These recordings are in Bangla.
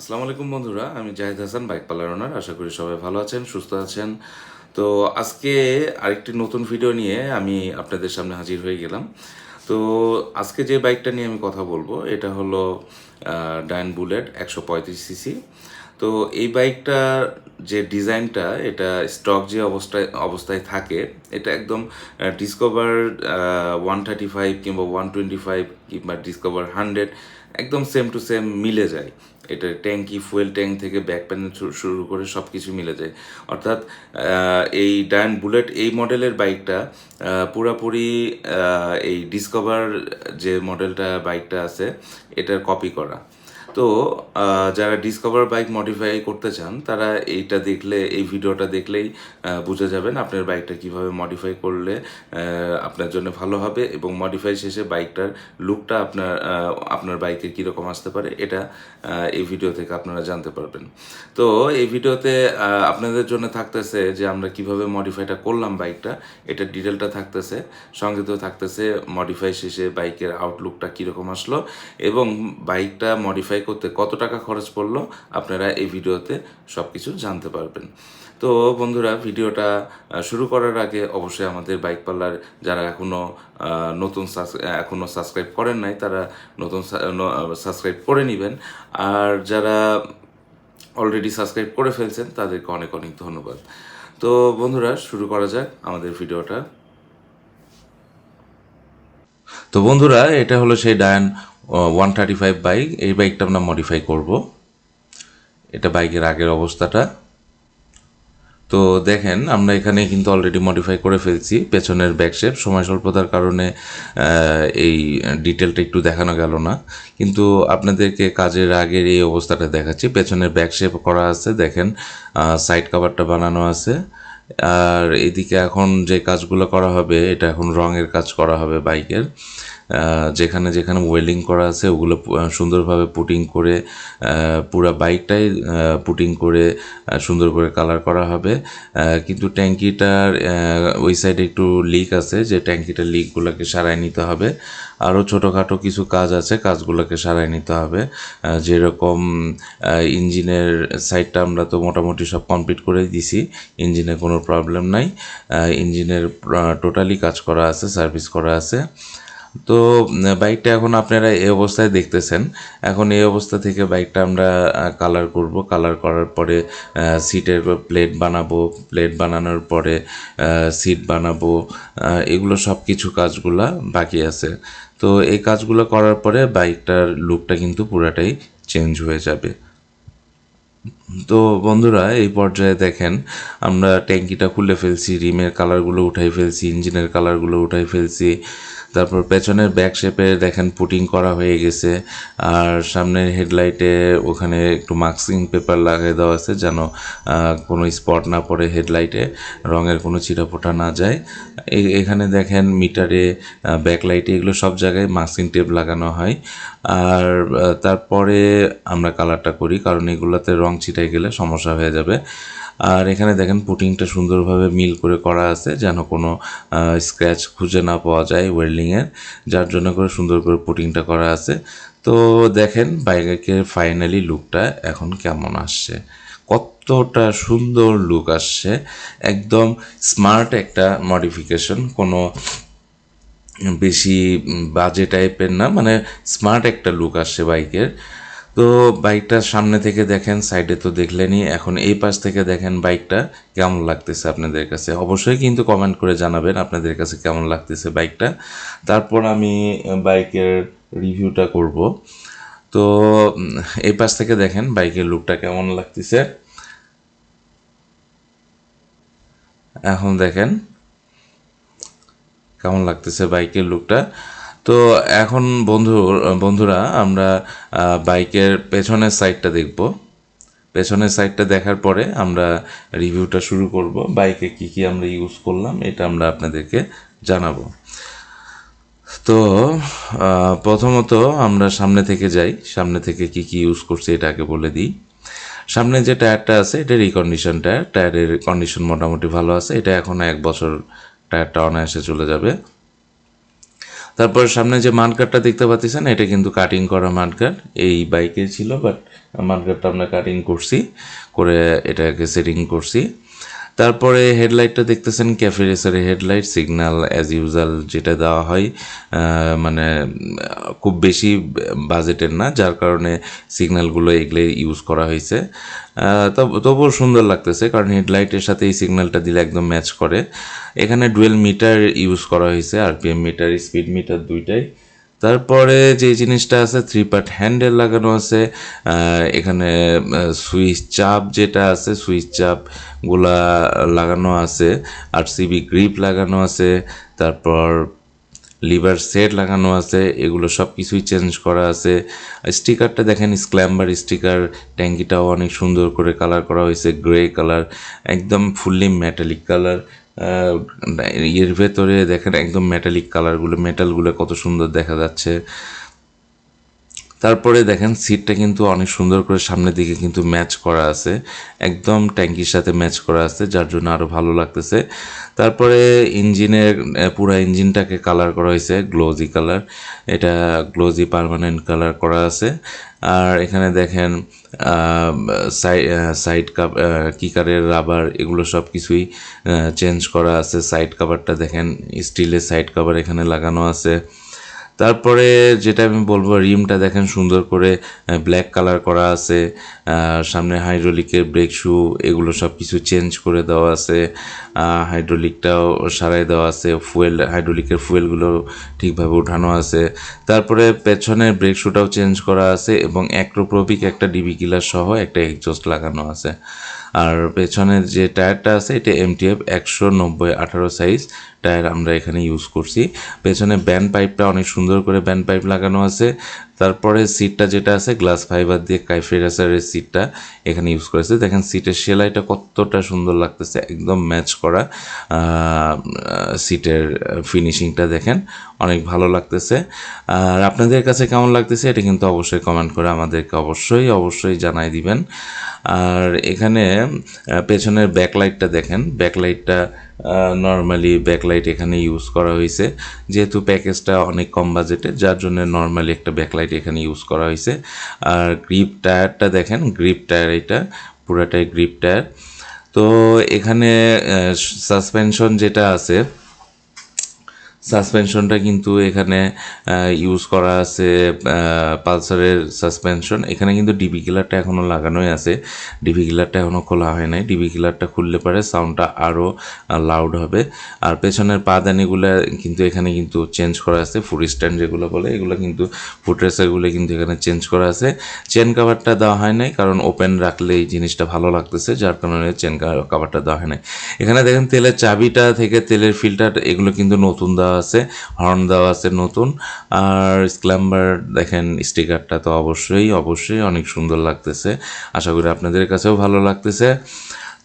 আসসালামু আলাইকুম বন্ধুরা, আমি Zahid Hasan, bike parlour owner. আশা করি সবাই ভালো আছেন, সুস্থ আছেন। তো আজকে আরেকটি নতুন ভিডিও নিয়ে আমি আপনাদের সামনে হাজির হয়ে গেলাম। তো আজকে যে বাইকটা নিয়ে আমি কথা বলব, এটা হলো ডাইন বুলেট একশো পঁয়ত্রিশ সিসি। তো এই বাইকটার যে ডিজাইনটা, এটা স্টক যে অবস্থায় অবস্থায় থাকে, এটা একদম ডিসকভার ওয়ান থার্টি ফাইভ কিংবা ওয়ান টোয়েন্টি ফাইভ কিংবা ডিসকভার হান্ড্রেড একদম সেম টু সেম মিলে যায়। এটা ট্যাঙ্কি ফুয়েল ট্যাঙ্ক থেকে ব্যাক প্যানেল শুরু করে সব কিছু মিলে যায়। অর্থাৎ এই ডায়ন বুলেট এই মডেলের বাইকটা পুরাপুরি এই ডিসকভার যে মডেলটা বাইকটা আছে, এটার কপি করা। তো যারা ডিসকভার বাইক মডিফাই করতে চান, তারা এইটা দেখলে, এই ভিডিওটা দেখলেই বুঝে যাবেন আপনার বাইকটা কীভাবে মডিফাই করলে আপনার জন্য ভালো হবে এবং মডিফাই শেষে বাইকটার লুকটা আপনার আপনার বাইকে কীরকম আসতে পারে, এটা এই ভিডিও থেকে আপনারা জানতে পারবেন। তো, এই ভিডিওতে আপনাদের জন্য থাকতেছে যে আমরা কীভাবে মডিফাইটা করলাম বাইকটা এটা ডিটেলটা থাকতেছে সঙ্গে তো থাকতেছে মডিফাই শেষে বাইকের আউটলুকটা কীরকম আসলো এবং বাইকটা মডিফাই করতে কত টাকা খরচ পড়ল, আপনারা এই ভিডিওতে সব কিছু জানতে পারবেন। তো বন্ধুরা, ভিডিওটা শুরু করার আগে অবশ্যই আমাদের বাইক পার্লার যারা এখনও নতুন সাবস- এখনও সাবস্ক্রাইব করেন নাই, তারা নতুন সাবস্ক্রাইব করে নেবেন। আর যারা অলরেডি সাবস্ক্রাইব করে ফেলছেন, তাদেরকে অনেক অনেক ধন্যবাদ। তো বন্ধুরা, শুরু করা যাক আমাদের ভিডিওটা। তো বন্ধুরা, এটা হলো সেই Dayang one thirty five bike এই বাইকটা আমরা মডিফাই করব। এটা বাইকের আগের অবস্থাটা। তো দেখেন, আমরা এখানে কিন্তু অলরেডি মডিফাই করে ফেলছি পেছনের ব্যাক শেপ সময় স্বল্পতার কারণে এই ডিটেলটা একটু দেখানো গেল না। কিন্তু আপনাদেরকে কাজের আগের এই অবস্থাটা দেখাচ্ছি। পেছনের ব্যাক শেপ করা আছে, দেখেন সাইড কাভারটা বানানো আছে। আর এদিকে এখন যে কাজগুলো করা হবে, এটা এখন রঙের কাজ করা হবে বাইকের যেখানে যেখানে ওয়েল্ডিং করা আছে, ওগুলো সুন্দরভাবে পুটিং করে পুরা বাইকটাই পুটিং করে সুন্দর করে কালার করা হবে। কিন্তু ট্যাঙ্কিটার ওই সাইডে একটু লিক আছে, যে ট্যাঙ্কিটার লিকগুলোকে সারাই নিতে হবে। আরও ছোটোখাটো কিছু কাজ আছে, কাজগুলোকে সারাই নিতে হবে। যেরকম ইঞ্জিনের সাইডটা আমরা তো মোটামুটি সব কমপ্লিট করে দিছি, ইঞ্জিনে কোনো প্রবলেম নাই। ইঞ্জিনের টোটালি কাজ করা আছে সার্ভিস করা আছে। তো বাইকটা এখন আপনারা এই অবস্থায় দেখতেছেন। এখন এই অবস্থা থেকে বাইকটা আমরা কালার করব। কালার করার পরে সিটের প্লেট বানাবো। প্লেট বানানোর পরে সিট বানাবো। এগুলো সব কিছু কাজগুলা বাকি আছে। তো এই কাজগুলো করার পরে বাইকটার লুকটা কিন্তু পুরাটাই চেঞ্জ হয়ে যাবে। তো বন্ধুরা, এই পর্যায়ে দেখেন, আমরা ট্যাঙ্কিটা খুলে ফেলছি, রিমের কালারগুলো উঠাই ফেলছি ইঞ্জিনের কালারগুলো উঠাই ফেলছি। তারপর পেছনের ব্যাক শেপে দেখেন পুটিং করা হয়ে গেছে। আর সামনের হেডলাইটে ওখানে একটু মাস্কিং পেপার লাগিয়ে দেওয়া আছে যেন কোনো স্পট না পড়ে হেডলাইটে রঙের কোনো চিরাপোটা না যায়। এখানে দেখেন মিটারে ব্যাকলাইটে এগুলো সব জায়গায় মাস্কিং টেপ লাগানো হয়। আর তারপরে আমরা কালারটা করি, কারণ এগুলোতে রং ছিটাই গেলে সমস্যা হয়ে যাবে। আর এখানে দেখেন পুটিংটা সুন্দরভাবে মিল করে করা আছে, যেন কোনো স্ক্র্যাচ খুঁজে না পাওয়া যায় ওয়েল্ডিংয়ের যার জন্য করে সুন্দর করে পুটিংটা করা আছে। তো দেখেন বাইকের ফাইনালি লুকটা এখন কেমন আসছে। কতটা সুন্দর লুক আসছে। একদম স্মার্ট একটা মডিফিকেশন কোনো বেশি বাজে টাইপের না মানে স্মার্ট একটা লুক আসছে বাইকের। তো বাইকটা সামনে থেকে দেখেন সাইডে তো দেখলেনই, এখন এই পাশ থেকে দেখেন বাইকটা কেমন লাগতেছে আপনাদের কাছে? অবশ্যই কিন্তু কমেন্ট করে জানাবেন আপনাদের কাছে কেমন লাগতেছে বাইকটা। তারপর আমি বাইকের রিভিউটা করব। তো এই পাশ থেকে দেখেন বাইকের লুকটা কেমন লাগতেছে। এখন দেখেন কেমন লাগতেছে বাইকের লুকটা তো এখন বন্ধু, বন্ধুরা, আমরা বাইকের পেছনের সাইডটা দেখব। পেছনের সাইডটা দেখার পরে আমরা রিভিউটা শুরু করব, বাইকে কি কি আমরা ইউজ করলাম, এটা আমরা আপনাদেরকে জানাব। তো প্রথমত আমরা সামনে থেকে যাই। সামনে থেকে কি কি ইউজ করছি এটা আগে বলে দিই। সামনে যে টায়ারটা আছে, এটা রিকন্ডিশন টায়ার। টায়ারের কন্ডিশন মোটামুটি ভালো আছে। এটা এখন এক বছর টায়ারটা অনায়াসে চলে যাবে। তারপর সামনে যে মানকারটা দেখতে পাচ্ছেন, এটা কিন্তু কাটিং করা মানকার এই বাইকে ছিল বাট মানকারটা আমরা কাটিং করছি, করে এটাকে সেটিং করছি। তারপরে হেডলাইটটা দেখতেছেন ক্যাফে রেসারের হেডলাইট, সিগন্যাল অ্যাজ ইউজাল যেটা দেওয়া হয় মানে খুব বেশি বাজেটের না, যার কারণে সিগন্যালগুলো এগুলো ইউজ করা হয়েছে। তবুও সুন্দর লাগতেছে, কারণ হেডলাইটের সাথে এই সিগন্যালটা দিলে একদম ম্যাচ করে। এখানে ডুয়েল মিটার ইউজ করা হয়েছে আরপিএম মিটার স্পিড মিটার দুইটাই। তারপরে যে জিনিসটা আছে থ্রি পার্ট হ্যান্ডেল লাগানো আছে এখানে সুইচ চাপ যেটা আছে, সুইচ চাপগুলা লাগানো আছে আর সিবি গ্রিপ লাগানো আছে, তারপর লিভার সেট লাগানো আছে, এগুলো সব কিছুই চেঞ্জ করা আছে। স্টিকারটা দেখেন স্ক্ল্যাম্বার স্টিকার ট্যাঙ্কিটাও অনেক সুন্দর করে কালার করা হয়েছে গ্রে কালার একদম ফুললি মেটালিক কালার এর ভেতরে দেখেন একদম মেটালিক কালারগুলো মেটালগুলো কত সুন্দর দেখা যাচ্ছে। তারপরে দেখেন সিটটা কিন্তু অনেক সুন্দর করে সামনের দিকে কিন্তু ম্যাচ করা আছে। একদম ট্যাঙ্কির সাথে ম্যাচ করা আছে, যার জন্য আরও ভালো লাগতেছে। তারপরে ইঞ্জিনের পুরো ইঞ্জিনটাকে কালার করা হয়েছে গ্লোজি কালার এটা গ্লোজি পার্মানেন্ট কালার করা আছে। আর এখানে দেখেন সাইড কাপ কিকারের রাবার এগুলো সব কিছুই চেঞ্জ করা আছে। সাইড কাভারটা দেখেন স্টিলের সাইড কাভার এখানে লাগানো আছে। তারপরে যেটা আমি বলব, রিমটা দেখেন সুন্দর করে ব্ল্যাক কালার করা আছে সামনে হাইড্রোলিকের ব্রেক শু এগুলো সব কিছু চেঞ্জ করে দেওয়া আছে হাইড্রোলিকটাও সারাই দেওয়া আছে ফুয়েল হাইড্রোলিকের ফুয়েলগুলো ঠিকভাবে উঠানো আছে। তারপরে পেছনের ব্রেক শুটাও চেঞ্জ করা আছে এবং অ্যাক্রোপ্রোপিক একটা ডিবি কিলার সহ একটা এক্সজস্ট লাগানো আছে। আর পেছনের যে টায়ারটা আছে, এটা এমটিএফ একশো নব্বই আঠারো সাইজ টায়ার আমরা এখানে ইউজ করছি। পেছনে ব্যান্ড পাইপটা অনেক সুন্দর করে ব্যান্ড পাইপ লাগানো আছে। তারপরে সিটটা যেটা আছে গ্লাস ফাইবার দিয়ে কাইফেরাসারের সিটটা এখানে ইউজ করেছে দেখেন সিটের সেলাইটা কতটা সুন্দর লাগতেছে, একদম ম্যাচ করা সিটের ফিনিশিংটা দেখেন। অনেক ভালো লাগতেছে। আর আপনাদের কাছে কেমন লাগতেছে এটা কিন্তু অবশ্যই কমেন্ট করে আমাদেরকে অবশ্যই অবশ্যই জানাই দিবেন। আর এখানে পেছনের ব্যাকলাইটটা দেখেন। ব্যাকলাইটটা নর্মালি ব্যাকলাইট এখানে ইউজ করা হয়েছে। যেহেতু প্যাকেজটা অনেক কম বাজেটের যার জন্য নর্মালি একটা ব্যাকলাইট এখানে ইউজ করা হয়েছে। আর গ্রিপ টায়ারটা দেখেন গ্রিপ টায়ার এটা, পুরাটাই গ্রিপ টায়ার তো এখানে সাসপেনশন যেটা আছে সাসপেনশনটা কিন্তু এখানে ইউজ করা আছে পালসারের সাসপেনশন এখানে কিন্তু ডিবি কিলারটা এখনও লাগানোই আছে। ডিবি কিলারটা এখনও খোলা হয় নাই। ডিবি কিলারটা খুললে পরে সাউন্ডটা আরও লাউড হবে। আর পেছনের পাদানিগুলো কিন্তু এখানে কিন্তু চেঞ্জ করা আছে। ফুড স্ট্যান্ড যেগুলো বলে, এগুলো কিন্তু ফুড রেসারগুলো কিন্তু এখানে চেঞ্জ করা আছে। চেন কাভারটা দেওয়া হয় নাই, কারণ ওপেন রাখলে এই জিনিসটা ভালো লাগতেছে, যার কারণে চেন কাভারটা দেওয়া হয় নাই। এখানে দেখেন, তেলের চাবিটা থেকে তেলের ফিল্টার এগুলো কিন্তু নতুন দেওয়া আছে হর্ন দেওয়া আছে নতুন। আর স্ক্ল্যাম্বার দেখেন স্টিকারটা তো অবশ্যই অবশ্যই অনেক সুন্দর লাগতেছে। আশা করি আপনাদের কাছেও ভালো লাগতেছে।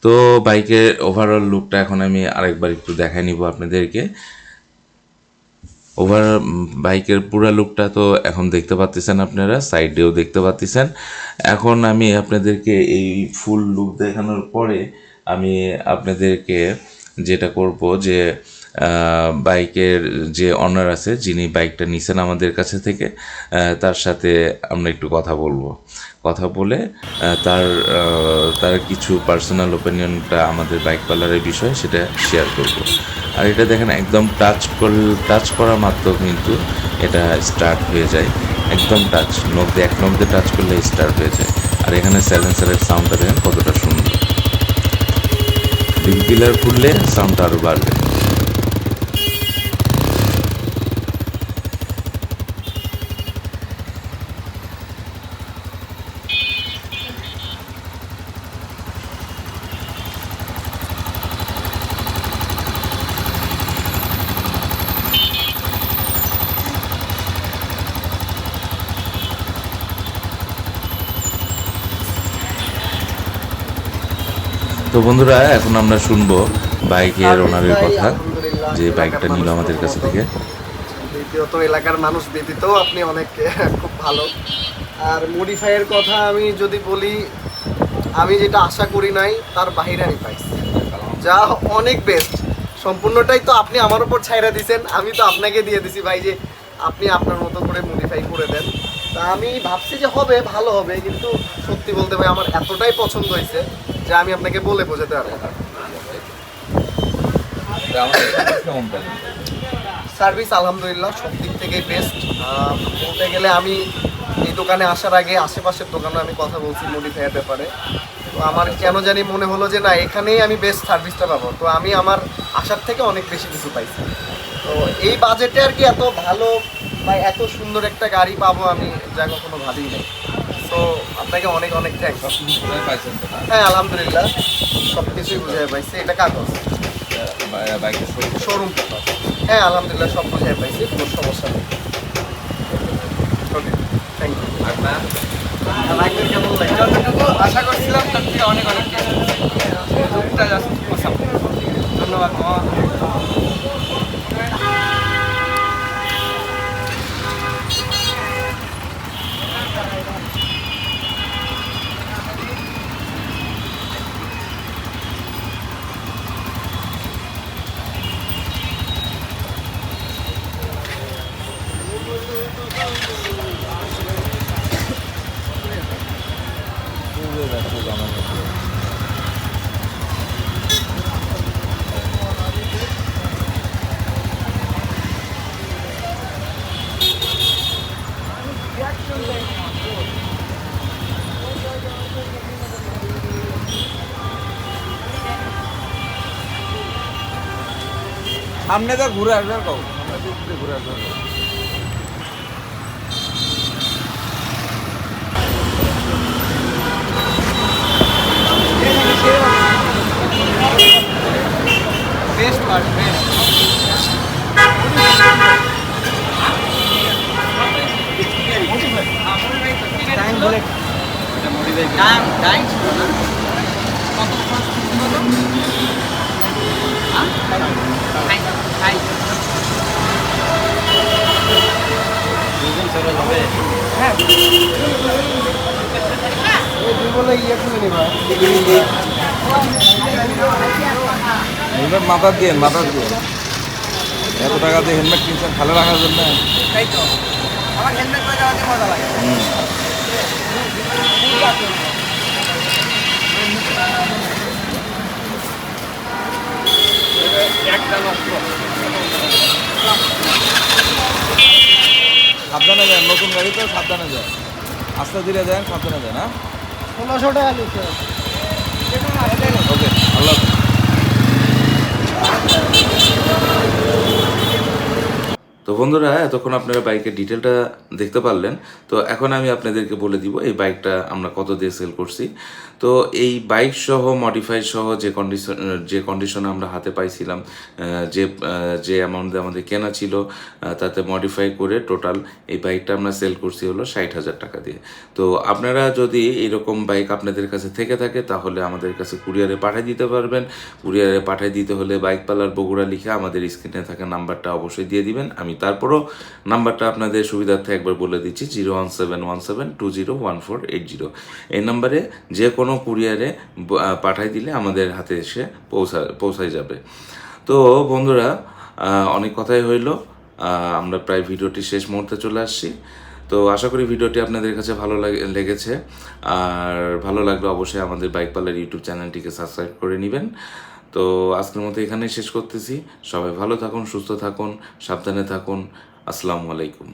তো বাইকের ওভারঅল লুকটা এখন আমি আরেকবার একটু দেখাই নিব আপনাদেরকে। ওভার বাইকের পুরো লুকটা তো এখন দেখতে পাচ্ছেন আপনারা সাইডেও দেখতে পাচ্ছেন এখন আমি আপনাদেরকে এই ফুল লুক দেখানোর পরে আমি আপনাদেরকে যেটা করব যে বাইকের যে অনার আছে, যিনি বাইকটা নিছেন আমাদের কাছে থেকে তার সাথে আমরা একটু কথা বলব। কথা বলে তার তার কিছু পার্সোনাল ওপিনিয়নটা আমাদের বাইক পার্লারের বিষয়ে সেটা শেয়ার করব। আর এটা দেখেন, একদম টাচ কর টাচ করা মাত্র কিন্তু এটা স্টার্ট হয়ে যায়। একদম টাচ নখ দিয়ে এক নখ দিয়ে টাচ করলে স্টার্ট হয়ে যায়। আর এখানে স্যালেন্সারের সাউন্ডটা দেখেন কতটা সুন্দর। ডিপ পিলার খুললে সাউন্ডটা আরও বাড়বে। তো বন্ধুরা এখন আমরা শুনব বাইকের ওনারের কথা যে বাইকটা নিল আমাদের কাছে থেকে। দ্বিতীয়ত এলাকার মানুষ ব্যতীত আপনি অনেক খুব ভালো। আর মডিফাইয়ের কথা আমি যদি বলি আমি যেটা আশা করি নাই তার বাহিরে আমি পাইছি। যা অনেক বেস্ট সম্পূর্ণটাই তো আপনি আমার উপর ছাইরা দিছেন আমি তো আপনাকে দিয়ে দিছি ভাই যে আপনি আপনার মতো করে মডিফাই করে দেন। তা আমি ভাবছি যে হবে ভালো হবে কিন্তু সত্যি বলতে ভাই আমার এতটাই পছন্দ হয়েছে যে আমি আপনাকে বলে বোঝাতে পারব না। সার্ভিস আলহামদুলিল্লাহ সব দিক থেকেই বেস্ট বলতে গেলে আমি এই দোকানে আসার আগে আশেপাশের দোকানে আমি কথা বলছি মডিফাইয়ের ব্যাপারে। তো আমার কেন জানি মনে হলো যে না এখানেই আমি বেস্ট সার্ভিসটা পাবো। তো আমি আমার আসার থেকে অনেক বেশি কিছু পাইছি। তো এই বাজেটে আর কি এত ভালো বা এত সুন্দর একটা গাড়ি পাবো আমি, যা কখনো ভাবিই নাই তো আপনাকে অনেক অনেক পাইছেন হ্যাঁ আলহামদুলিল্লাহ। সব কিছুই বুঝে পাইছি। এটা কাগজ। শোরুম হ্যাঁ আলহামদুলিল্লাহ, সব বুঝে পাইছি। কোনো সমস্যা নেই। থ্যাংক আশা করছিলাম তার থেকে অনেক। ধন্যবাদ। সামনে তো ঘুরে আসবে কও সামনে দিক দিয়ে ঘুরে আসবে কও। বেস্ট পার্ট বেস্ট টাইম বলে টাইম টাইম হেলমেট মাথা দিয়ে মাথা দিয়ে। এত টাকা দিয়ে হেলমেট কিনছেন ভালো রাখার জন্য? তাই তো আমার হেলমেট করে যাওয়াতে মজা লাগে সাবধানে যান নতুন গাড়ি তো সাবধানে যান। আস্তে ধীরে যান সাবধানে যান হ্যাঁ? ষোলোশো টাকা নিচ্ছে। ওকে আল্লাহ তো বন্ধুরা এতক্ষণ আপনারা বাইকের ডিটেলটা দেখতে পারলেন। তো এখন আমি আপনাদেরকে বলে দিব এই বাইকটা আমরা কত দিয়ে সেল করছি। তো এই বাইক সহ মডিফাই সহ যে কন্ডিশন যে কন্ডিশনে আমরা হাতে পাইছিলাম যে যে অ্যামাউন্টে আমাদের কেনা ছিল তাতে মডিফাই করে টোটাল এই বাইকটা আমরা সেল করছি হলো ষাট হাজার টাকা দিয়ে। তো আপনারা যদি এরকম বাইক আপনাদের কাছে থেকে থাকে, তাহলে আমাদের কাছে কুরিয়ারে পাঠিয়ে দিতে পারবেন। কুরিয়ারে পাঠিয়ে দিতে হলে বাইক পালার বগুড়া লিখে আমাদের স্ক্রিনে থাকা নাম্বারটা অবশ্যই দিয়ে দিবেন। আমি তারপরও নাম্বারটা আপনাদের সুবিধার্থে একবার বলে দিচ্ছি zero one seven one seven two zero one four eight zero এই নাম্বারে যে কোনো কুরিয়ারে, ব- পাঠাই দিলে আমাদের হাতে এসে পৌঁছা, পৌঁছায় যাবে। তো বন্ধুরা অনেক কথাই হইল। আমরা প্রায় ভিডিওটি শেষ মুহূর্তে চলে আসছি। তো আশা করি ভিডিওটি আপনাদের কাছে ভালো লাগে- লেগেছে। আর ভালো লাগলে অবশ্যই আমাদের বাইক পার্লার ইউটিউব চ্যানেলটিকে সাবস্ক্রাইব করে নেবেন। তো আজকের মতো এখানেই শেষ করতেছি। সবাই ভালো থাকুন, সুস্থ থাকুন, সাবধানে থাকুন। আসসালামু আলাইকুম।